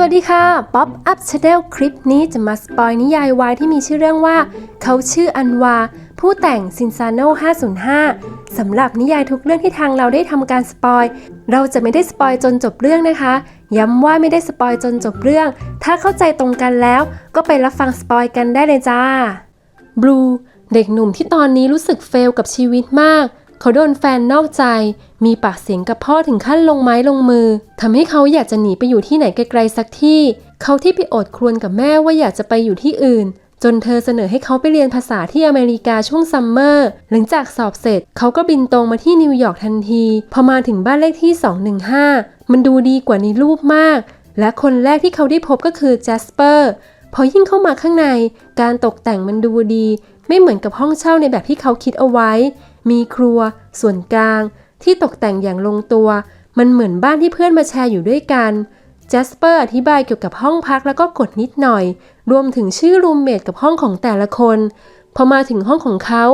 สวัสดีค่ะ Pop Up Channel คลิปนี้จะมาสปอยนิยายวายที่มีชื่อเรื่องว่า เขาชื่ออันวา ผู้แต่งซินซาโน505 สำหรับนิยายทุกเรื่องที่ทางเราได้ทำการสปอย เราจะไม่ได้สปอยจนจบเรื่องนะคะ ย้ำว่าไม่ได้สปอยจนจบเรื่อง ถ้าเข้าใจตรงกันแล้วก็ไปรับฟังสปอยกันได้เลยจ้าบลูเด็กหนุ่มที่ตอนนี้รู้สึกเฟลกับชีวิตมาก เขาโดนแฟนนอกใจ มีปากเสียงกับพ่อถึงขั้นลงไม้ลงมือทำให้เขาอยากจะหนีไปอยู่ที่ไหนไกลๆสักที่ เขาที่ไปอดครวญกับแม่ว่าอยากจะไปอยู่ที่อื่น จนเธอเสนอให้เขาไปเรียนภาษาที่อเมริกาช่วงซัมเมอร์ หลังจากสอบเสร็จ เขาก็บินตรงมาที่นิวยอร์กทันที พอมาถึงบ้านเลขที่ 215 มันดูดีกว่าในรูปมาก และคนแรกที่เขาได้พบก็คือแจสเปอร์ พอยิ่งเข้ามาข้างใน การตกแต่งมันดูดี ไม่เหมือนกับห้องเช่าในแบบที่เขาคิดเอาไว้ มีครัว ส่วนกลาง ที่ตกแต่งอย่างลงตัว มันเหมือนบ้านที่เพื่อนมาแชร์อยู่ด้วยกันแจสเปอร์อธิบายเกี่ยวกับห้องพักแล้วก็กดนิดหน่อย รวมถึงชื่อรูมเมทกับห้องของแต่ละคน พอมาถึงห้องของเขา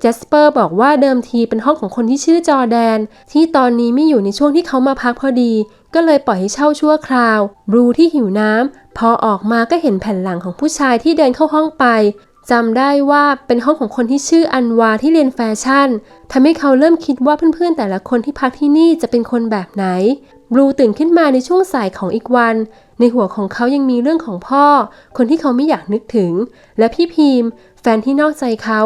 แจสเปอร์บอกว่าเดิมทีเป็นห้องของคนที่ชื่อจอแดน ที่ตอนนี้ไม่อยู่ในช่วงที่เขามาพักพอดี ก็เลยปล่อยให้เช่าชั่วคราว บรูที่หิวน้ำพอออกมาก็เห็นแผ่นหลังของผู้ชายที่เดินเข้าห้องไป จำได้ว่าเป็นห้องของคนที่ชื่ออันวาที่เรียนแฟชั่นทำให้เขาเริ่มคิดว่าเพื่อนๆ แต่ละคนที่พักที่นี่จะเป็นคนแบบไหน บลูตื่นขึ้นมาในช่วงสายของอีกวัน ในหัวของเขายังมีเรื่องของพ่อ คนที่เขาไม่อยากนึกถึง และพี่พีมแฟนที่นอกใจเขา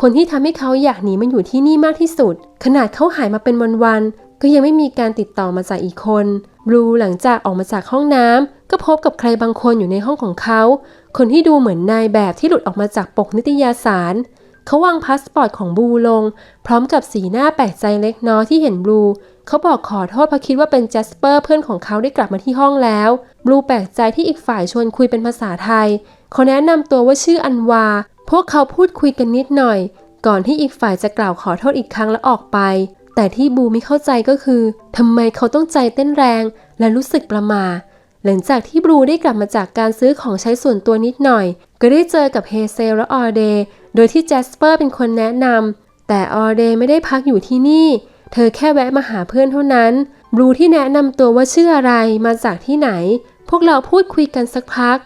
คนที่ทำให้เขาอยากหนีมาอยู่ที่นี่มากที่สุด ขนาดเขาหายมาเป็นวันๆ ก็ยังไม่มีการติดต่อมาจากอีกคนบลูหลังจากออกมาจากห้องน้ำก็พบกับใครบางคนอยู่ในห้องของเขา คนที่ดูเหมือนนายแบบที่หลุดออกมาจากปกนิตยสาร เขาวางพาสปอร์ตของบลูลง พร้อมกับสีหน้าแปลกใจเล็กน้อยที่เห็นบลูเขาบอกขอโทษเพราะคิดว่าเป็นแจสเปอร์เพื่อนของเขาได้กลับมาที่ห้องแล้วบลูแปลกใจที่อีกฝ่ายชวนคุยเป็นภาษาไทยเขาแนะนำตัวว่าชื่ออันวา พวกเขาพูดคุยกันนิดหน่อย ก่อนที่อีกฝ่ายจะกล่าวขอโทษอีกครั้งแล้วออกไป แต่ที่บูไม่เข้าใจก็คือทำไมเขาต้องใจเต้นแรง และรู้สึกประมา หลังจากที่บูได้กลับมาจากการซื้อของใช้ส่วนตัวนิดหน่อย ก็ได้เจอกับเฮเซลและออเดย์โดยที่แจสเปอร์เป็นคนแนะนำแต่ออเดย์ไม่ได้พักอยู่ที่นี่ เธอแค่แวะมาหาเพื่อนเท่านั้นบูที่แนะนำตัวว่าชื่ออะไรมาจากที่ไหน พวกเราพูดคุยกันสักพัก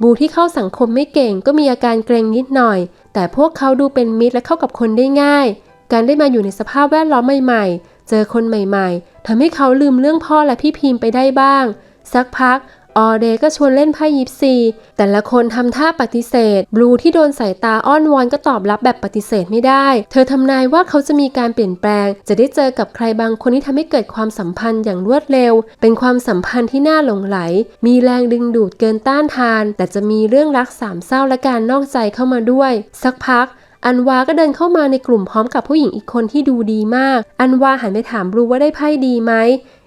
บูที่เข้าสังคมไม่เก่งก็มีอาการเกรงนิดหน่อย แต่พวกเขาดูเป็นมิตรและเข้ากับคนได้ง่าย การได้มาอยู่ในสภาพแวดล้อมใหม่ๆ เจอคนใหม่ๆทำให้เขาลืมเรื่องพ่อและพี่พิมพ์ไปได้บ้าง สักพักออเดก็ชวนเล่นไพ่ยิปซี แต่ละคนทำท่าปฏิเสธ บลูที่โดนสายตาอ้อนวอนก็ตอบรับแบบปฏิเสธไม่ได้ เธอทำนายว่าเขาจะมีการเปลี่ยนแปลง จะได้เจอกับใครบางคนที่ทำให้เกิดความสัมพันธ์อย่างรวดเร็ว เป็นความสัมพันธ์ที่น่าหลงไหล มีแรงดึงดูดเกินต้านทาน แต่จะมีเรื่องรักสามเศร้าและการนอกใจเข้ามาด้วย สักพัก อันวาก็เดินเข้ามาในกลุ่มพร้อมกับผู้หญิงอีกคนที่ดูดีมาก อันวาหันไปถามบลูว่าได้ไพ่ดีไหม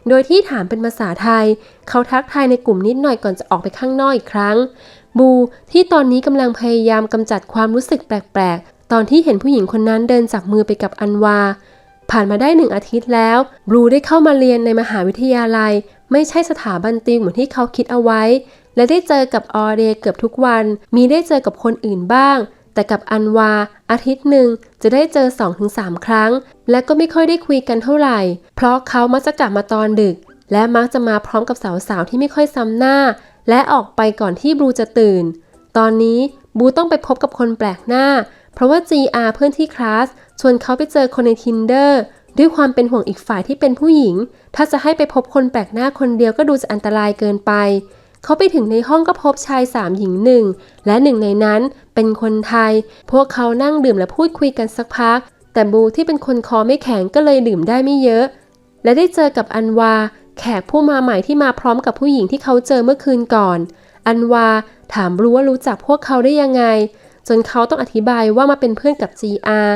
โดยที่ถามเป็นภาษาไทย เขาทักทายในกลุ่มนิดหน่อยก่อนจะออกไปข้างนอกอีกครั้ง บูที่ตอนนี้กำลังพยายามกำจัดความรู้สึกแปลกๆ ตอนที่เห็นผู้หญิงคนนั้นเดินจับมือไปกับอันวา ผ่านมาได้หนึ่งอาทิตย์แล้ว บลูได้เข้ามาเรียนในมหาวิทยาลัย ไม่ใช่สถาบันติวเหมือนที่เขาคิดเอาไว้และได้เจอกับออเดย์เกือบทุกวัน มีได้เจอกับคนอื่นบ้าง แต่กับอันวา อาทิตย์หนึ่งจะได้เจอ 2-3 ครั้ง และก็ไม่ค่อยได้คุยกันเท่าไหร่ เพราะเขามักจะกลับมาตอนดึก และมักจะมาพร้อมกับสาวๆที่ไม่ค่อยซ้ำหน้า และออกไปก่อนที่บลูจะตื่น ตอนนี้บูต้องไปพบกับคนแปลกหน้า เพราะว่า GR เพื่อนที่คลาสชวนเขาไปเจอคนใน Tinder ด้วยความเป็นห่วงอีกฝ่ายที่เป็นผู้หญิง ถ้าจะให้ไปพบคนแปลกหน้าคนเดียวก็ดูจะอันตรายเกินไป เขาไปถึงในห้องก็พบชายสามหญิงหนึ่งและหนึ่งในนั้นเป็นคนไทย พวกเขานั่งดื่มและพูดคุยกันสักพัก แต่บูที่เป็นคนคอไม่แข็งก็เลยดื่มได้ไม่เยอะ และได้เจอกับอันวา แขกผู้มาใหม่ที่มาพร้อมกับผู้หญิงที่เขาเจอเมื่อคืนก่อน อันวาถามบลูว่ารู้จักพวกเขาได้ยังไง จนเขาต้องอธิบายว่ามาเป็นเพื่อนกับ GR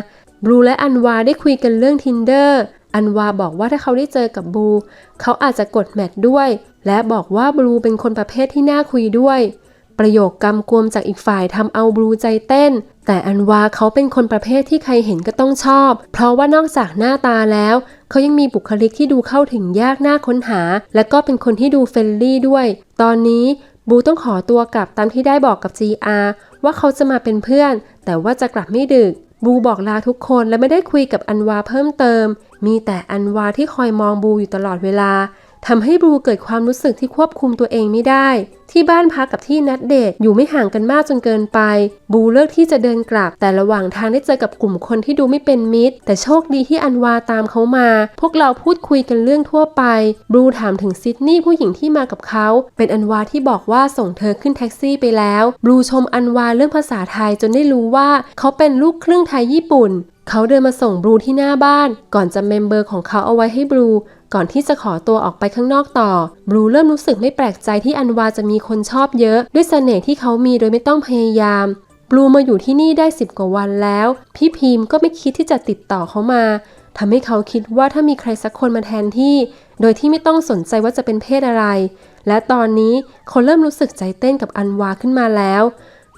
บลูและอันวาได้คุยกันเรื่อง Tinder อันวาบอกว่าถ้าเขาได้เจอกับบลูเขาอาจจะกดแมทด้วย และบอกว่าบลูเป็นคนประเภทที่น่าคุยด้วย ประโยคกำกวมจากอีกฝ่ายทำเอาบลูใจเต้น แต่อันวาเขาเป็นคนประเภทที่ใครเห็นก็ต้องชอบ เพราะว่านอกจากหน้าตาแล้ว เขายังมีบุคลิกที่ดูเข้าถึงยากน่าค้นหา และก็เป็นคนที่ดูเฟรนลี่ด้วย ตอนนี้บูต้องขอตัวกลับตามที่ได้บอกกับ GR ว่าเขาจะมาเป็นเพื่อน แต่ว่าจะกลับไม่ดึก บูบอกลาทุกคนและไม่ได้คุยกับอันวาเพิ่มเติม มีแต่อันวาที่คอยมองบูอยู่ตลอดเวลาทำให้บูเกิดความรู้สึกที่ควบคุมตัวเองไม่ได้ ที่บ้านพักกับที่นัดเดทอยู่ไม่ห่างกันมากจนเกินไป บูเลือกที่จะเดินกลับ แต่ระหว่างทางได้เจอกับกลุ่มคนที่ดูไม่เป็นมิตร แต่โชคดีที่อันวาตามเขามา พวกเราพูดคุยกันเรื่องทั่วไป บูถามถึงซิดนีย์ผู้หญิงที่มากับเขา เป็นอันวาที่บอกว่าส่งเธอขึ้นแท็กซี่ไปแล้ว บูชมอันวาเรื่องภาษาไทยจนได้รู้ว่าเขาเป็นลูกครึ่งไทยญี่ปุ่น เขาเดินมาส่งบลูที่หน้าบ้าน ก่อนจะเมมเบอร์ของเขาเอาไว้ให้บลู ก่อนที่จะขอตัวออกไปข้างนอกต่อ บลูเริ่มรู้สึกไม่แปลกใจที่อันวาจะมีคนชอบเยอะ ด้วยเสน่ห์ที่เขามีโดยไม่ต้องพยายามบลูมาอยู่ที่นี่ได้สิบกว่าวันแล้ว พี่พีมก็ไม่คิดที่จะติดต่อเขามาทำให้เขาคิดว่าถ้ามีใครสักคนมาแทนที่ โดยที่ไม่ต้องสนใจว่าจะเป็นเพศอะไร และตอนนี้เขาเริ่มรู้สึกใจเต้นกับอันวาขึ้นมาแล้ว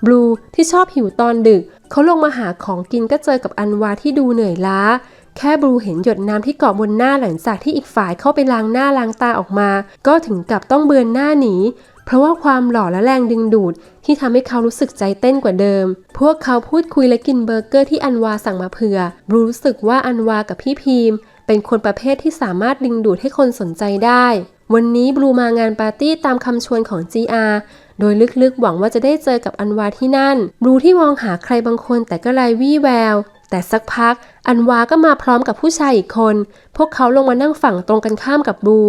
บลูที่ชอบหิวตอนดึก เขาลงมาหาของกินก็เจอกับอันวาที่ดูเหนื่อยล้า แค่บลูเห็นหยดน้ำที่เกาะบนหน้าหลังจากที่อีกฝ่ายเข้าไปล้างหน้าล้างตาออกมา ก็ถึงกับต้องเบือนหน้าหนีเพราะว่าความหล่อและแรงดึงดูด ที่ทำให้เขารู้สึกใจเต้นกว่าเดิม พวกเขาพูดคุยและกินเบอร์เกอร์ที่อันวาสั่งมาเผื่อ บลูรู้สึกว่าอันวากับพี่พีมเป็นคนประเภทที่สามารถดึงดูดให้คนสนใจได้ วันนี้บลูมางานปาร์ตี้ตามคำชวนของ GR โดยลึกๆหวังว่าจะได้เจอกับอันวาที่นั่นบลูที่มองหาใครบางคนแต่ก็ไร้วี่แวว แต่สักพัก อันวาก็มาพร้อมกับผู้ชายอีกคน พวกเขาลงมานั่งฝั่งตรงกันข้ามกับบู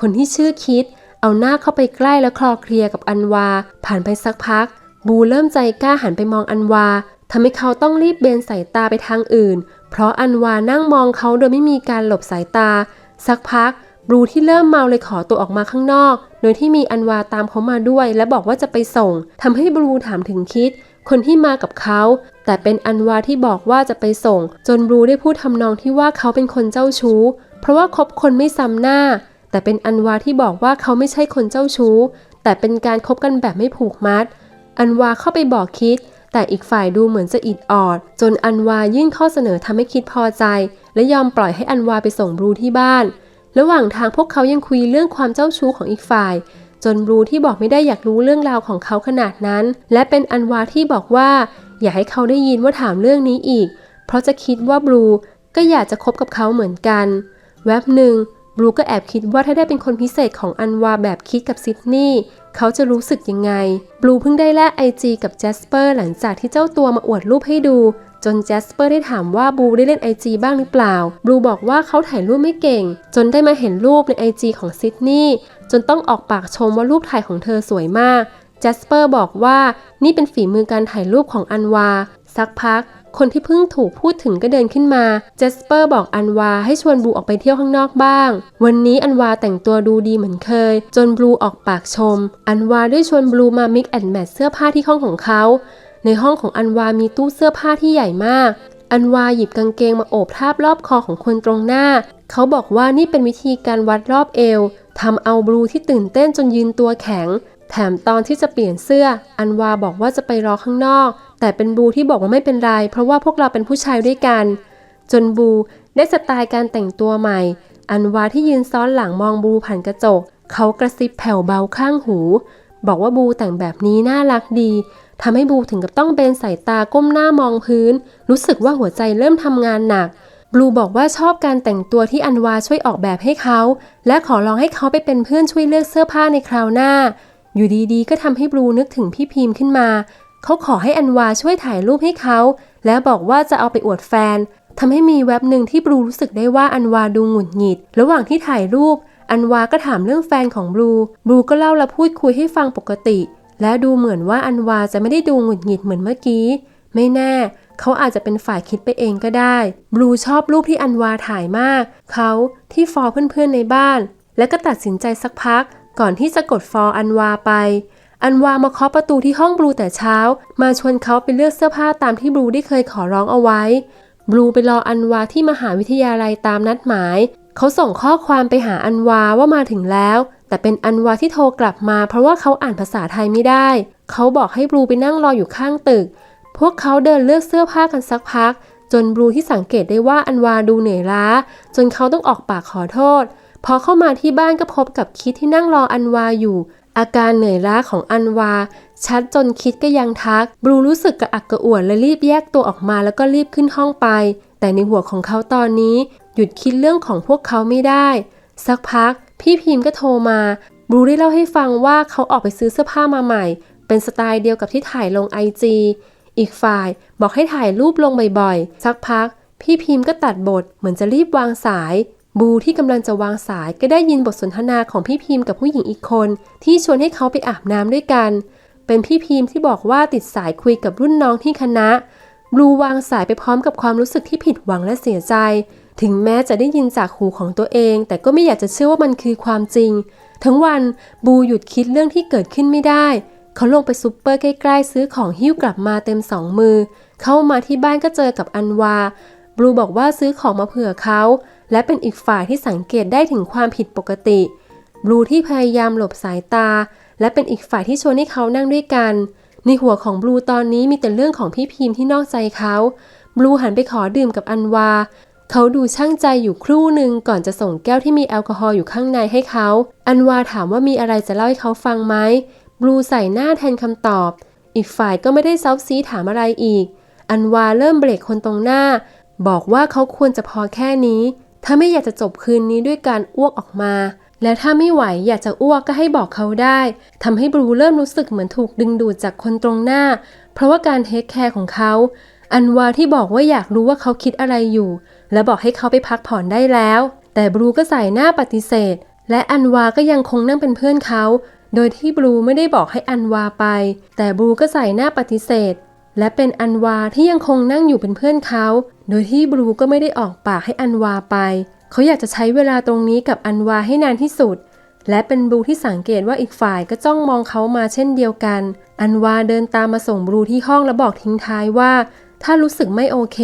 คนที่ชื่อคิด เอาหน้าเข้าไปใกล้แล้วคลอเคลียกับอันวา ผ่านไปสักพัก บูเริ่มใจกล้าหันไปมองอันวาทำให้เขาต้องรีบเบนสายตาไปทางอื่น เพราะอันวานั่งมองเขาโดยไม่มีการหลบสายตา สักพัก บลูที่เริ่มเมาเลยขอตัวออกมาข้างนอก โดยที่มีอันวาตามเขามาด้วย และบอกว่าจะไปส่งทำให้บลูถามถึงคิด คนที่มากับเขา แต่เป็นอันวาที่บอกว่าจะไปส่ง จนบลูได้พูดทำนองที่ว่าเขาเป็นคนเจ้าชู้ เพราะว่าคบคนไม่ซ้ำหน้า แต่เป็นอันวาที่บอกว่าเขาไม่ใช่คนเจ้าชู้ แต่เป็นการคบกันแบบไม่ผูกมัด อันวาเข้าไปบอกคิดแต่อีกฝ่ายดูเหมือนจะอิดออด จนอันวายื่นข้อเสนอทำให้คิดพอใจ และยอมปล่อยให้อันวาไปส่งบลูที่บ้าน ระหว่างทางพวกเขายังคุยเรื่องความเจ้าชู้ของอีกฝ่าย จนบลูที่บอกไม่ได้อยากรู้เรื่องราวของเขาขนาดนั้น และเป็นอันวาที่บอกว่า อยากให้เขาได้ยินว่าถามเรื่องนี้อีก เพราะจะคิดว่าบลูก็อยากจะคบกับเขาเหมือนกัน แวบหนึ่งบลูก็แอบคิดว่าถ้าได้เป็นคนพิเศษของอันวาแบบคิดกับซิดนีย์เขาจะรู้สึกยังไง บลูเพิ่งได้แลกไอจีกับแจสเปอร์หลังจากที่เจ้าตัวมาอวดรูปให้ดู จนแจสเปอร์ได้ถามว่าบลูได้เล่นไอจีบ้างหรือเปล่าบลูบอกว่าเขาถ่ายรูปไม่เก่ง จนได้มาเห็นรูปในไอจีของซิดนีย์จนต้องออกปากชมว่ารูปถ่ายของเธอสวยมากแจสเปอร์บอกว่านี่เป็นฝีมือการถ่ายรูปของอันวา สักพัก คนที่เพิ่งถูกพูดถึงก็เดินขึ้นมาเจสเปอร์บอกอันวาให้ชวนบลูออกไปเที่ยวข้างนอกบ้าง วันนี้อันวาแต่งตัวดูดีเหมือนเคย จนบลูออกปากชม อันวาได้ชวนบลูมามิกแอนแมทเสื้อผ้าที่ห้องของเขา ในห้องของอันวามีตู้เสื้อผ้าที่ใหญ่มาก อันวาหยิบกางเกงมาโอบทาบรอบคอของคนตรงหน้า เขาบอกว่านี่เป็นวิธีการวัดรอบเอวทำเอาบลูที่ตื่นเต้นจนยืนตัวแข็ง แถมตอนที่จะเปลี่ยนเสื้อ อันวาบอกว่าจะไปรอข้างนอก แต่เป็นบูที่บอกว่าไม่เป็นไร เพราะว่าพวกเราเป็นผู้ชายด้วยกัน จนบูได้สไตล์การแต่งตัวใหม่ อันวาที่ยืนซ้อนหลังมองบูผ่านกระจก เขากระซิบแผ่วเบาข้างหู บอกว่าบูแต่งแบบนี้น่ารักดี ทำให้บูถึงกับต้องเบนสายตาก้มหน้ามองพื้น รู้สึกว่าหัวใจเริ่มทำงานหนักบลูบอกว่าชอบการแต่งตัวที่อันวาช่วยออกแบบให้เขา และขอลองให้เขาไปเป็นเพื่อนช่วยเลือกเสื้อผ้าในคราวหน้า อยู่ดีๆ ก็ทำให้บลูนึกถึงพี่พิมพ์ขึ้นมา เขาขอให้อันวาช่วยถ่ายรูปให้เขา และบอกว่าจะเอาไปอวดแฟนทำให้มีแว็บหนึ่งที่บลูรู้สึกได้ว่าอันวาดูหงุดหงิด ระหว่างที่ถ่ายรูป อันวาก็ถามเรื่องแฟนของบลู บลูก็เล่าและพูดคุยให้ฟังปกติ และดูเหมือนว่าอันวาจะไม่ได้ดูหงุดหงิดเหมือนเมื่อกี้ ไม่แน่ เขาอาจจะเป็นฝ่ายคิดไปเองก็ได้ บลูชอบรูปที่อันวาถ่ายมาก เขาที่ฟอเพื่อนๆในบ้าน และก็ตัดสินใจสักพัก ก่อนที่จะกดฟออันวาไปอันวามาเคาะประตูที่ห้องบลูแต่เช้า มาชวนเขาไปเลือกเสื้อผ้าตามที่บลูได้เคยขอร้องเอาไว้ บลูไปรออันวาที่มหาวิทยาลัยตามนัดหมาย เขาส่งข้อความไปหาอันวาว่ามาถึงแล้ว แต่เป็นอันวาที่โทรกลับมา เพราะว่าเขาอ่านภาษาไทยไม่ได้ เขาบอกให้บลูไปนั่งรออยู่ข้างตึก พวกเขาเดินเลือกเสื้อผ้ากันสักพัก จนบลูที่สังเกตได้ว่าอันวาดูเหนื่อยล้า จนเขาต้องออกปากขอโทษ พอเข้ามาที่บ้านก็พบกับคิดที่นั่งรออันวาอยู่ อาการเหนื่อยล้าของอันวา ชัดจนคิดก็ยังทัก บลูรู้สึกกระอักกระอ่วนและรีบแยกตัวออกมาแล้วก็รีบขึ้นห้องไป แต่ในหัวของเขาตอนนี้ หยุดคิดเรื่องของพวกเขาไม่ได้ สักพัก พี่พิมพ์ก็โทรมาบลูได้เล่าให้ฟังว่าเขาออกไปซื้อเสื้อผ้ามาใหม่ เป็นสไตล์เดียวกับที่ถ่ายลงไอจีอีกฝ่ายบอกให้ถ่ายรูปลงบ่อยๆ สักพัก พี่พิมพ์ก็ตัดบทเหมือนจะรีบวางสาย บูที่กำลังจะวางสายก็ได้ยินบทสนทนาของพี่พิมพ์กับผู้หญิงอีกคน ที่ชวนให้เขาไปอาบน้ำด้วยกัน เป็นพี่พิมพ์ที่บอกว่าติดสายคุยกับรุ่นน้องที่คณะ บูวางสายไปพร้อมกับความรู้สึกที่ผิดหวังและเสียใจ ถึงแม้จะได้ยินจากหูของตัวเอง แต่ก็ไม่อยากจะเชื่อว่ามันคือความจริง ทั้งวันบูหยุดคิดเรื่องที่เกิดขึ้นไม่ได้ เขาลงไปซุปเปอร์ใกล้ๆซื้อของหิ้วกลับมาเต็มสองมือ เข้ามาที่บ้านก็เจอกับอันวาบลูบอกว่าซื้อของมาเผื่อเขา และเป็นอีกฝ่ายที่สังเกตได้ถึงความผิดปกติบลูที่พยายามหลบสายตา และเป็นอีกฝ่ายที่ชวนให้เขานั่งด้วยกัน ในหัวของบลูตอนนี้มีแต่เรื่องของพี่พิมพ์ที่นอกใจเขาบลูหันไปขอดื่มกับอันวา เขาดูช่างใจอยู่ครู่หนึ่งก่อนจะส่งแก้วที่มีแอลกอฮอล์อยู่ข้างในให้เขา อันวาถามว่ามีอะไรจะเล่าให้เขาฟังไหมบลูใส่หน้าแทนคำตอบ อีกฝ่ายก็ไม่ได้เซาซีถามอะไรอีก อันวาเริ่มเบรกคนตรงหน้า บอกว่าเขาควรจะพอแค่นี้ ถ้าไม่อยากจะจบคืนนี้ด้วยการอ้วกออกมา และถ้าไม่ไหวอยากจะอ้วกก็ให้บอกเขาได้ ทำให้บลูเริ่มรู้สึกเหมือนถูกดึงดูดจากคนตรงหน้า เพราะว่าการเทคแคร์ของเขา อันวาที่บอกว่าอยากรู้ว่าเขาคิดอะไรอยู่ และบอกให้เขาไปพักผ่อนได้แล้ว แต่บลูก็ใส่หน้าปฏิเสธ และอันวาก็ยังคงนั่งเป็นเพื่อนเขา โดยที่บลูไม่ได้บอกให้อันวาไป แต่บลูก็ใส่หน้าปฏิเสธ และเป็นอันวาที่ยังคงนั่งอยู่เป็นเพื่อนเขา โดยที่บลูก็ไม่ได้ออกปากให้อันวาไป เขาอยากจะใช้เวลาตรงนี้กับอันวาให้นานที่สุด และเป็นบลูที่สังเกตว่าอีกฝ่ายก็จ้องมองเขามาเช่นเดียวกัน อันวาเดินตามมาส่งบลูที่ห้องและบอกทิ้งท้ายว่า ถ้ารู้สึกไม่โอเค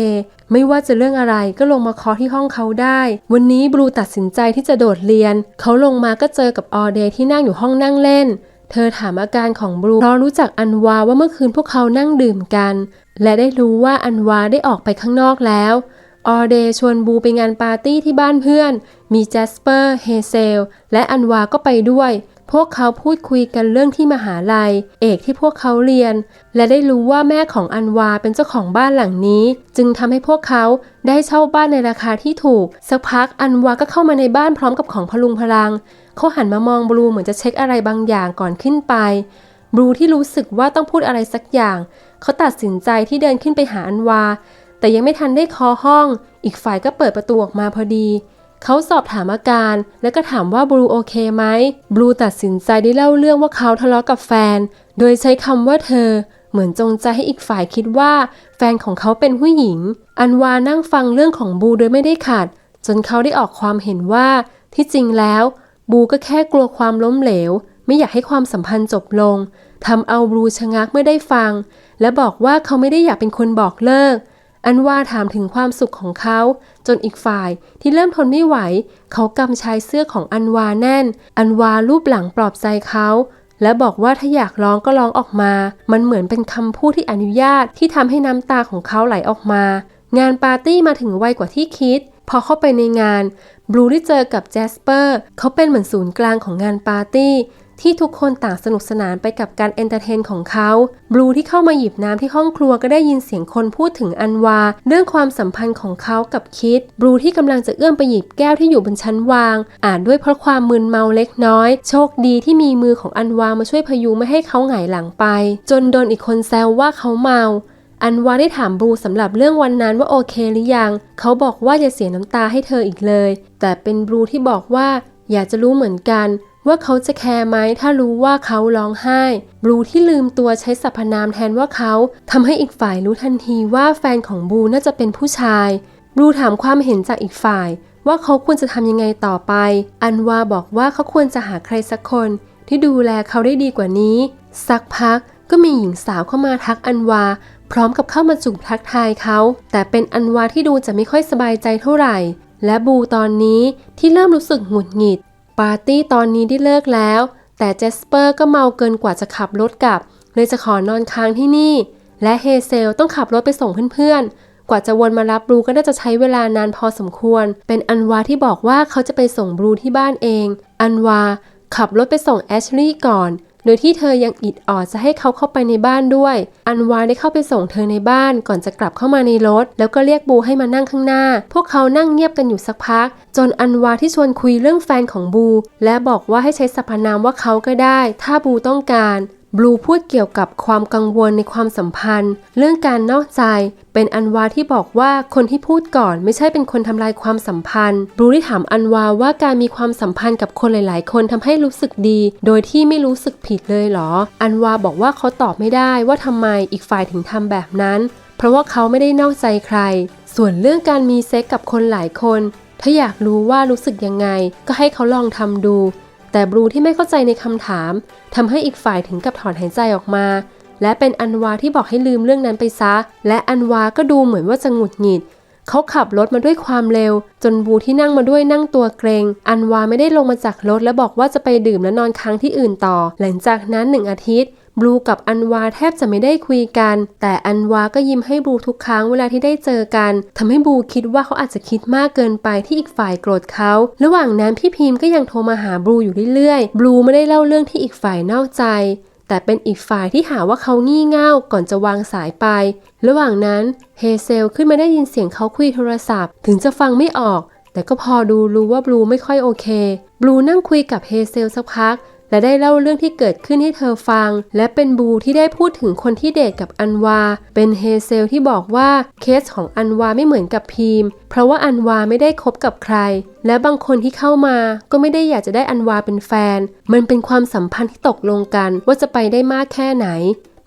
ไม่ว่าจะเรื่องอะไรก็ลงมาเคาะที่ห้องเขาได้ วันนี้บลูตัดสินใจที่จะโดดเรียน เขาลงมาก็เจอกับออเดย์ที่นั่งอยู่ห้องนั่งเล่น เธอถามอาการของบลูเพราะรู้จักอันวาว่าเมื่อคืนพวกเขานั่งดื่มกัน และได้รู้ว่าอันวาได้ออกไปข้างนอกแล้วออเดย์ชวนบูไปงานปาร์ตี้ที่บ้านเพื่อน มีแจสเปอร์ เฮเซล และอันวาก็ไปด้วย พวกเขาพูดคุยกันเรื่องที่มหาลัย เอกที่พวกเขาเรียน และได้รู้ว่าแม่ของอันวาเป็นเจ้าของบ้านหลังนี้ จึงทำให้พวกเขาได้เช่าบ้านในราคาที่ถูก สักพักอันวาก็เข้ามาในบ้านพร้อมกับของพลุงพลัง เขาหันมามองบลูเหมือนจะเช็คอะไรบางอย่างก่อนขึ้นไป บลูที่รู้สึกว่าต้องพูดอะไรสักอย่าง เขาตัดสินใจที่เดินขึ้นไปหาอันวา แต่ยังไม่ทันได้เคอห้อง อีกฝ่ายก็เปิดประตูออกมาพอดี เขาสอบถามอาการ และก็ถามว่าบลูโอเคไหมบลูตัดสินใจได้เล่าเรื่องว่าเขาทะเลาะกับแฟน โดยใช้คำว่าเธอ เหมือนจงใจให้อีกฝ่ายคิดว่า แฟนของเขาเป็นผู้หญิง อันวานั่งฟังเรื่องของบูโดยไม่ได้ขัด จนเขาได้ออกความเห็นว่า ที่จริงแล้ว บูก็แค่กลัวความล้มเหลว ไม่อยากให้ความสัมพันธ์จบลงทำเอาบลูชะงักเมื่อได้ฟัง และบอกว่าเขาไม่ได้อยากเป็นคนบอกเลิก อันว่าถามถึงความสุขของเขา จนอีกฝ่ายที่เริ่มทนไม่ไหว เขากำชายเสื้อของอันวาแน่น อันวารูปหลังปลอบใจเขาและบอกว่าถ้าอยากร้องก็ร้องออกมา มันเหมือนเป็นคำพูดที่อนุญาตที่ทำให้น้ำตาของเขาไหลออกมา งานปาร์ตี้มาถึงไวกว่าที่คิด พอเข้าไปในงาน บลูได้เจอกับแจสเปอร์ เขาเป็นเหมือนศูนย์กลางของงานปาร์ตี้ ที่ทุกคนต่างสนุกสนานไปกับการเอนเตอร์เทนของเขา บลูที่เข้ามาหยิบน้ำที่ห้องครัวก็ได้ยินเสียงคนพูดถึงอันวา เรื่องความสัมพันธ์ของเขากับคิด บลูที่กำลังจะเอื้อมไปหยิบแก้วที่อยู่บนชั้นวาง อาจด้วยเพราะความมึนเมาเล็กน้อย โชคดีที่มีมือของอันวามาช่วยพยุงไม่ให้เขาหงายหลังไป จนโดนอีกคนแซวว่าเขาเมาอันวาได้ถามบลูสำหรับเรื่องวันนั้นว่าโอเคหรือยัง เขาบอกว่าอย่าเสียน้ำตาให้เธออีกเลย แต่เป็นบลูที่บอกว่าอยากจะรู้เหมือนกัน ว่าเขาจะแคร์ไหมถ้ารู้ว่าเขาร้องไห้ บลูที่ลืมตัวใช้สรรพนามแทนว่าเขาทำให้อีกฝ่ายรู้ทันทีว่าแฟนของบลูน่าจะเป็นผู้ชาย บลูถามความเห็นจากอีกฝ่าย ว่าเขาควรจะทำยังไงต่อไป อันวาบอกว่าเขาควรจะหาใครสักคน ที่ดูแลเขาได้ดีกว่านี้ สักพักก็มีหญิงสาวเข้ามาทักอันวา พร้อมกับเข้ามาจูบทักทายเขา แต่เป็นอันวาที่ดูจะไม่ค่อยสบายใจเท่าไหร่ และบูตอนนี้ที่เริ่มรู้สึกหงุดหงิด ปาร์ตี้ตอนนี้ได้เลิกแล้ว แต่เจสเปอร์ก็เมาเกินกว่าจะขับรถกลับ เลยจะขอนอนค้างที่นี่ และเฮเซลต้องขับรถไปส่งเพื่อนๆ กว่าจะวนมารับบลูก็น่าจะใช้เวลานานพอสมควร เป็นอันวาที่บอกว่าเขาจะไปส่งบลูที่บ้านเอง อันวาขับรถไปส่งแอชลีย์ก่อน โดยที่เธอยังอิดออดจะให้เขาเข้าไปในบ้านด้วย อันวาได้เข้าไปส่งเธอในบ้านก่อนจะกลับเข้ามาในรถ แล้วก็เรียกบูให้มานั่งข้างหน้า พวกเขานั่งเงียบกันอยู่สักพัก จนอันวาที่ชวนคุยเรื่องแฟนของบู และบอกว่าให้ใช้สรรพนามว่าเขาก็ได้ ถ้าบูต้องการ บลูพูดเกี่ยวกับความกังวลในความสัมพันธ์ เรื่องการนอกใจ เป็นอันวาที่บอกว่าคนที่พูดก่อนไม่ใช่เป็นคนทำลายความสัมพันธ์ บลูได้ถามอันวาว่าการมีความสัมพันธ์กับคนหลาย ๆ คนทำให้รู้สึกดี โดยที่ไม่รู้สึกผิดเลยเหรอ อันวาบอกว่าเขาตอบไม่ได้ว่าทำไมอีกฝ่ายถึงทำแบบนั้น เพราะว่าเขาไม่ได้นอกใจใคร ส่วนเรื่องการมีเซ็กกับคนหลายคน ถ้าอยากรู้ว่ารู้สึกยังไง ก็ให้เขาลองทำดู แต่บลูที่ไม่เข้าใจในคำถามทำให้อีกฝ่ายถึงกับถอนหายใจออกมา และเป็นอันวาที่บอกให้ลืมเรื่องนั้นไปซะ และอันวาก็ดูเหมือนว่าจะหงุดหงิด เขาขับรถมาด้วยความเร็ว จนบูที่นั่งมาด้วยนั่งตัวเกรง อันวาไม่ได้ลงมาจากรถและบอกว่าจะไปดื่มและนอนค้างที่อื่นต่อ หลังจากนั้นหนึ่งอาทิตย์ บลูกับอันวาแทบจะไม่ได้คุยกัน แต่อันวาก็ยิ้มให้บลูทุกครั้งเวลาที่ได้เจอกันทำให้บลูคิดว่าเขาอาจจะคิดมากเกินไปที่อีกฝ่ายโกรธเขา ระหว่างนั้นพี่พิมพ์ก็ยังโทรมาหาบลูอยู่เรื่อยๆ บลูไม่ได้เล่าเรื่องที่อีกฝ่ายนอกใจ แต่เป็นอีกฝ่ายที่หาว่าเขางี่เง่าก่อนจะวางสายไป ระหว่างนั้นเฮเซลขึ้นมาได้ยินเสียงเขาคุยโทรศัพท์ ถึงจะฟังไม่ออก แต่ก็พอดูรู้ว่าบลูไม่ค่อยโอเค บลูนั่งคุยกับเฮเซลสักพัก และได้เล่าเรื่องที่เกิดขึ้นให้เธอฟัง และเป็นบูที่ได้พูดถึงคนที่เดทกับอันวา เป็นเฮเซลที่บอกว่าเคสของอันวาไม่เหมือนกับพีม เพราะว่าอันวาไม่ได้คบกับใคร และบางคนที่เข้ามาก็ไม่ได้อยากจะได้อันวาเป็นแฟน มันเป็นความสัมพันธ์ที่ตกลงกันว่าจะไปได้มากแค่ไหน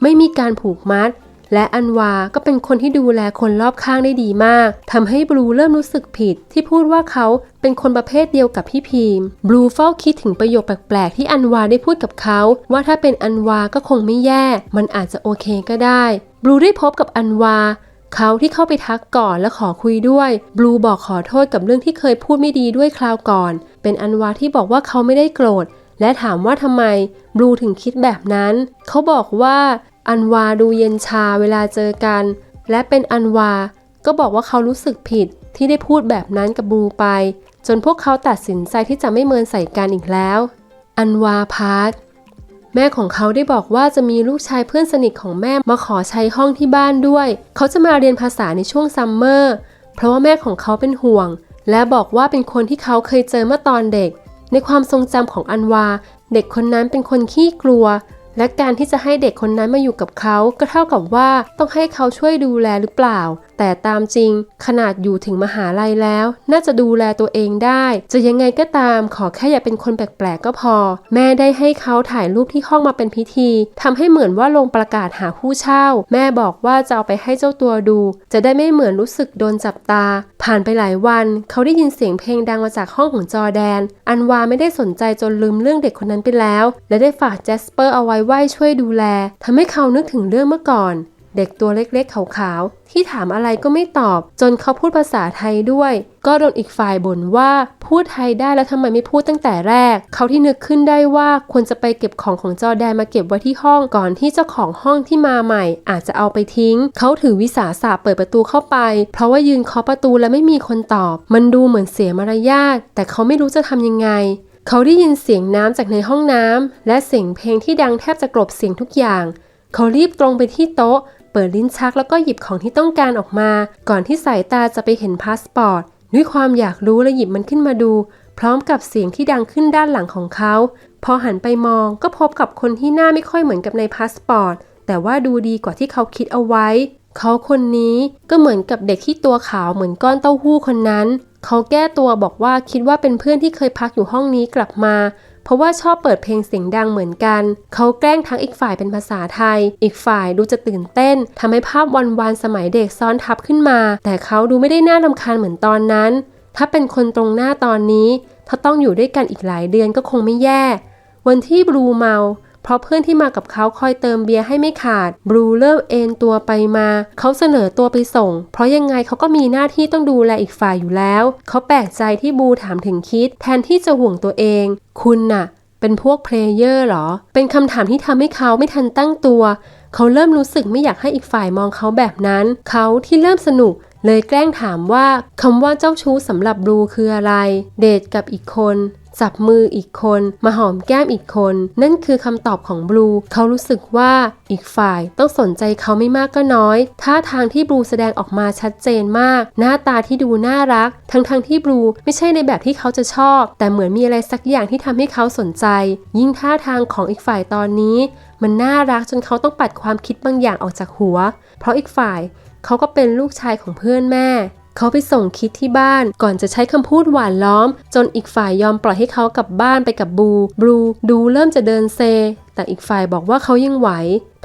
ไม่มีการผูกมัด และอันวาก็เป็นคนที่ดูแลคนรอบข้างได้ดีมากทำให้บลูเริ่มรู้สึกผิด ที่พูดว่าเขาเป็นคนประเภทเดียวกับพี่พีมบลูเฝ้าคิดถึงประโยคแปลกๆ ที่อันวาได้พูดกับเขา ว่าถ้าเป็นอันวาก็คงไม่แย่ มันอาจจะโอเคก็ได้บลูได้พบกับอันวาเขาที่เข้าไปทักก่อนและขอคุยด้วย บลูบอกขอโทษกับเรื่องที่เคยพูดไม่ดีด้วยคราวก่อน เป็นอันวาที่บอกว่าเขาไม่ได้โกรธ และถามว่าทำไม บลูถึงคิดแบบนั้น เขาบอกว่า อันวาดูเย็นชาเวลาเจอกัน และเป็นอันวาก็บอกว่าเขารู้สึกผิดที่ได้พูดแบบนั้นกับบลูไป จนพวกเขาตัดสินใจที่จะไม่เมินใส่กันอีกแล้ว อันวาพาร์ทแม่ของเขาได้บอกว่าจะมีลูกชายเพื่อนสนิทของแม่มาขอใช้ห้องที่บ้านด้วย เขาจะมาเรียนภาษาในช่วงซัมเมอร์ เพราะว่าแม่ของเขาเป็นห่วง และบอกว่าเป็นคนที่เขาเคยเจอเมื่อตอนเด็ก ในความทรงจำของอันวา เด็กคนนั้นเป็นคนขี้กลัว และการที่จะให้เด็กคนนั้นมาอยู่กับเขาก็เท่ากับว่าต้องให้เขาช่วยดูแลหรือเปล่า แต่ตามจริงขนาดอยู่ถึงมหาลัยแล้ว น่าจะดูแลตัวเองได้ จะยังไงก็ตามขอแค่อย่าเป็นคนแปลกๆก็พอ แม่ได้ให้เขาถ่ายรูปที่ห้องมาเป็นพิธีทำให้เหมือนว่าลงประกาศหาผู้เช่า แม่บอกว่าจะเอาไปให้เจ้าตัวดู จะได้ไม่เหมือนรู้สึกโดนจับตา ผ่านไปหลายวัน เขาได้ยินเสียงเพลงดังมาจากห้องของจอแดน อันวาไม่ได้สนใจจนลืมเรื่องเด็กคนนั้นไปแล้ว และได้ฝากแจสเปอร์เอาไว้ไหว้ช่วยดูแลทำให้เขานึกถึงเรื่องเมื่อก่อน เด็กตัวเล็กๆ ขาวๆ ที่ถามอะไรก็ไม่ตอบ จนเขาพูดภาษาไทยด้วย ก็โดนอีกฝ่ายบ่นว่าพูดไทยได้แล้วทำไมไม่พูดตั้งแต่แรก เขาที่นึกขึ้นได้ว่าควรจะไปเก็บของของจอแดนมาเก็บไว้ที่ห้องก่อนที่เจ้าของห้องที่มาใหม่ อาจจะเอาไปทิ้ง เขาถือวิสาสะเปิดประตูเข้าไป เพราะว่ายืนเคาะประตูและไม่มีคนตอบ มันดูเหมือนเสียมารยาทแต่เขาไม่รู้จะทำยังไงเขาได้ยินเสียงน้ำจากในห้องน้ำและเสียงเพลงที่ดังแทบจะกลบเสียงทุกอย่าง เขารีบตรงไปที่โต๊ะ ปิดลิ้นชักแล้วก็หยิบของที่ต้องการออกมา ก่อนที่สายตาจะไปเห็นพาสปอร์ต ด้วยความอยากรู้และหยิบมันขึ้นมาดู พร้อมกับเสียงที่ดังขึ้นด้านหลังของเขา พอหันไปมองก็พบกับคนที่หน้าไม่ค่อยเหมือนกับในพาสปอร์ต แต่ว่าดูดีกว่าที่เขาคิดเอาไว้ เขาคนนี้ก็เหมือนกับเด็กที่ตัวขาวเหมือนก้อนเต้าหู้คนนั้น เขาแก้ตัวบอกว่าคิดว่าเป็นเพื่อนที่เคยพักอยู่ห้องนี้กลับมา เพราะว่าชอบเปิดเพลงเสียงดังเหมือนกัน เขาแกล้งทั้งอีกฝ่ายเป็นภาษาไทย อีกฝ่ายดูจะตื่นเต้นทำให้ภาพวันวานสมัยเด็กซ้อนทับขึ้นมา แต่เขาดูไม่ได้น่ารำคาญเหมือนตอนนั้น ถ้าเป็นคนตรงหน้าตอนนี้ ถ้าต้องอยู่ด้วยกันอีกหลายเดือนก็คงไม่แย่ วันที่บลูเมา เพราะเพื่อนที่มากับเขาคอยเติมเบียร์ให้ไม่ขาดบลูเริ่มเอนตัวไปมา เขาเสนอตัวไปส่ง เพราะยังไงเขาก็มีหน้าที่ต้องดูแลอีกฝ่ายอยู่แล้ว เขาแปลกใจที่บูถามถึงคิด แทนที่จะห่วงตัวเอง คุณน่ะ เป็นพวกเพลเยอร์เหรอ เป็นคำถามที่ทำให้เขาไม่ทันตั้งตัว เขาเริ่มรู้สึกไม่อยากให้อีกฝ่ายมองเขาแบบนั้น เขาที่เริ่มสนุกเลยแกล้งถามว่าคำว่าเจ้าชู้สำหรับบลูคืออะไร เดทกับอีกคน จับมืออีกคน มาหอมแก้มอีกคน นั่นคือคำตอบของบลูเขารู้สึกว่าอีกฝ่ายต้องสนใจเขาไม่มากก็น้อยท่าทางที่บลูแสดงออกมาชัดเจนมาก หน้าตาที่ดูน่ารัก ทั้งๆทที่บลูไม่ใช่ในแบบที่เขาจะชอบ แต่เหมือนมีอะไรสักอย่างที่ทำให้เขาสนใจ ยิ่งท่าทางของอีกฝ่ายตอนนี้ มันน่ารักจนเขาต้องปัดความคิดบางอย่างออกจากหัว เพราะอีกฝ่ายเขาก็เป็นลูกชายของเพื่อนแม่ เขาไปส่งคิดที่บ้าน ก่อนจะใช้คำพูดหวานล้อม จนอีกฝ่ายยอมปล่อยให้เขากลับบ้านไปกับบู บลูดูเริ่มจะเดินเซ แต่อีกฝ่ายบอกว่าเขายังไหว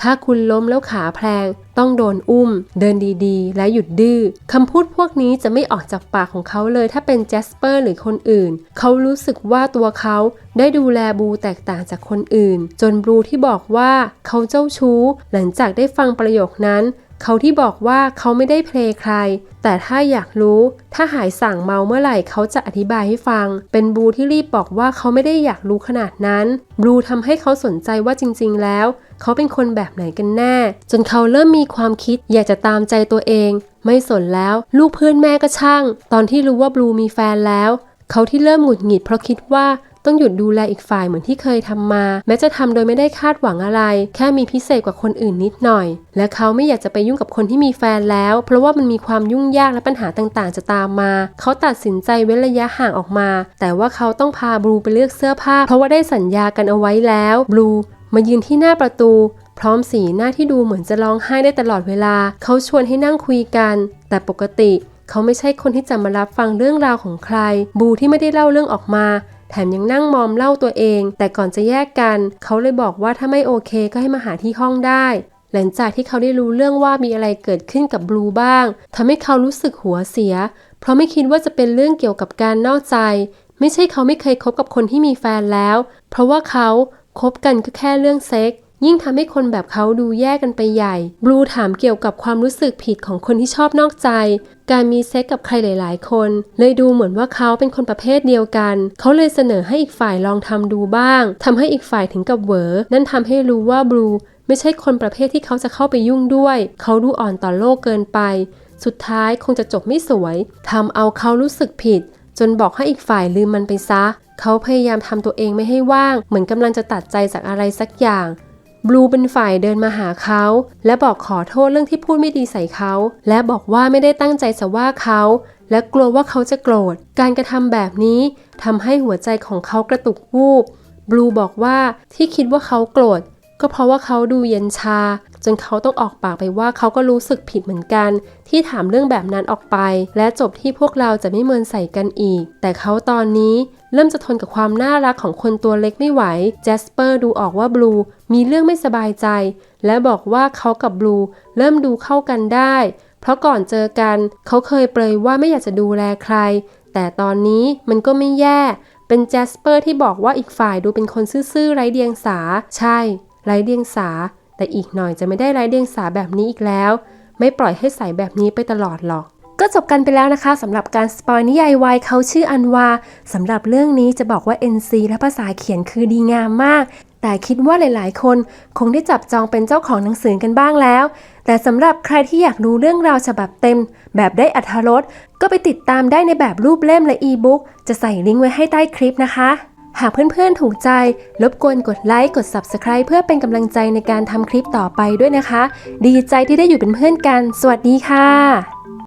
ถ้าคุณล้มแล้วขาแพลง ต้องโดนอุ้ม เดินดีๆ และหยุดดื้อคำพูดพวกนี้จะไม่ออกจากปากของเขาเลยถ้าเป็นแจสเปอร์หรือคนอื่น เขารู้สึกว่าตัวเขาได้ดูแลบูแตกต่างจากคนอื่น จนบลูที่บอกว่าเขาเจ้าชู้ หลังจากได้ฟังประโยคนั้น เขาที่บอกว่าเขาไม่ได้เพลยใคร แต่ถ้าอยากรู้ ถ้าหายสั่งเมาเมื่อไหร่เขาจะอธิบายให้ฟัง เป็นบลูที่รีบบอกว่าเขาไม่ได้อยากรู้ขนาดนั้นบลูทำให้เขาสนใจว่าจริง ๆ แล้ว เขาเป็นคนแบบไหนกันแน่ จนเขาเริ่มมีความคิดอยากจะตามใจตัวเอง ไม่สนแล้ว ลูกเพื่อนแม่ก็ช่าง ตอนที่รู้ว่าบลูมีแฟนแล้ว เขาที่เริ่มหงุดหงิดเพราะคิดว่า ต้องหยุดดูแลอีกฝ่ายเหมือนที่เคยทำมา แม้จะทำโดยไม่ได้คาดหวังอะไร แค่มีพิเศษกว่าคนอื่นนิดหน่อย และเขาไม่อยากจะไปยุ่งกับคนที่มีแฟนแล้ว เพราะว่ามันมีความยุ่งยากและปัญหาต่างๆ จะตามมา เขาตัดสินใจเว้นระยะห่างออกมา แต่ว่าเขาต้องพาบลูไปเลือกเสื้อผ้า เพราะว่าได้สัญญากันเอาไว้แล้วบลูมายืนที่หน้าประตูพร้อมสีหน้าที่ดูเหมือนจะร้องไห้ได้ตลอดเวลา เขาชวนให้นั่งคุยกัน แต่ปกติ เขาไม่ใช่คนที่จะมารับฟังเรื่องราวของใคร บูที่ไม่ได้เล่าเรื่องออกมา แถมยังนั่งมอมเล่าตัวเอง แต่ก่อนจะแยกกัน เขาเลยบอกว่าถ้าไม่โอเคก็ให้มาหาที่ห้องได้ หลังจากที่เขาได้รู้เรื่องว่ามีอะไรเกิดขึ้นกับบลูบ้างทำให้เขารู้สึกหัวเสีย เพราะไม่คิดว่าจะเป็นเรื่องเกี่ยวกับการนอกใจ ไม่ใช่เขาไม่เคยคบกับคนที่มีแฟนแล้ว เพราะว่าเขาคบกันก็แค่เรื่องเซ็ก ยิ่งทำให้คนแบบเขาดูแย่กันไปใหญ่ บลูถามเกี่ยวกับความรู้สึกผิดของคนที่ชอบนอกใจ การมีเซ็กกับใครหลาย ๆ คน เลยดูเหมือนว่าเขาเป็นคนประเภทเดียวกัน เขาเลยเสนอให้อีกฝ่ายลองทำดูบ้างทำให้อีกฝ่ายถึงกับเหวอนั่นทำให้รู้ว่าบลูไม่ใช่คนประเภทที่เขาจะเข้าไปยุ่งด้วย เขาดูอ่อนต่อโลกเกินไป สุดท้ายคงจะจบไม่สวยทำเอาเขารู้สึกผิด จนบอกให้อีกฝ่ายลืมมันไปซะ เขาพยายามทำตัวเองไม่ให้ว่าง เหมือนกำลังจะตัดใจจากอะไรสักอย่าง บลูเป็นฝ่ายเดินมาหาเขา และบอกขอโทษเรื่องที่พูดไม่ดีใส่เขา และบอกว่าไม่ได้ตั้งใจจะว่าเขา และกลัวว่าเขาจะโกรธ การกระทำแบบนี้ทำให้หัวใจของเขากระตุกวูบบลูบอกว่าที่คิดว่าเขาโกรธก็เพราะว่าเขาดูเย็นชา จนเขาต้องออกปากไปว่าเขาก็รู้สึกผิดเหมือนกัน ที่ถามเรื่องแบบนั้นออกไป และจบที่พวกเราจะไม่เมินใส่กันอีก แต่เขาตอนนี้เริ่มจะทนกับความน่ารักของคนตัวเล็กไม่ไหวแจสเปอร์ดูออกว่าบลูมีเรื่องไม่สบายใจ และบอกว่าเขากับบลูเริ่มดูเข้ากันได้ เพราะก่อนเจอกันเขาเคยเปรยว่าไม่อยากจะดูแลใคร แต่ตอนนี้มันก็ไม่แย่ เป็นแจสเปอร์ที่บอกว่าอีกฝ่ายดูเป็นคนซื่อๆไร้เดียงสา ใช่ ไร้เดียงสา แต่อีกหน่อยจะไม่ได้ไร้เดียงสาแบบนี้อีกแล้ว ไม่ปล่อยให้ใส่แบบนี้ไปตลอดหรอก ก็จบกันไปแล้วนะคะสำหรับการสปอยนิยายวายเขาชื่ออันวาสำหรับเรื่องนี้จะบอกว่า NC และภาษาเขียนคือดีงามมาก แต่คิดว่าหลาย ๆ คนคงได้จับจองเป็นเจ้าของหนังสือกันบ้างแล้ว แต่สำหรับใครที่อยากรู้เรื่องราวฉบับเต็ม แบบได้อัธรสก็ไปติดตามได้ในแบบรูปเล่มและอีบุ๊กจะใส่ลิงก์ไว้ให้ใต้คลิปนะคะ หากเพื่อนๆถูกใจ รบกวนกดไลค์กด Subscribe เพื่อเป็นกำลังใจในการทำคลิปต่อไปด้วยนะคะ ดีใจที่ได้อยู่เป็นเพื่อนกัน สวัสดีค่ะ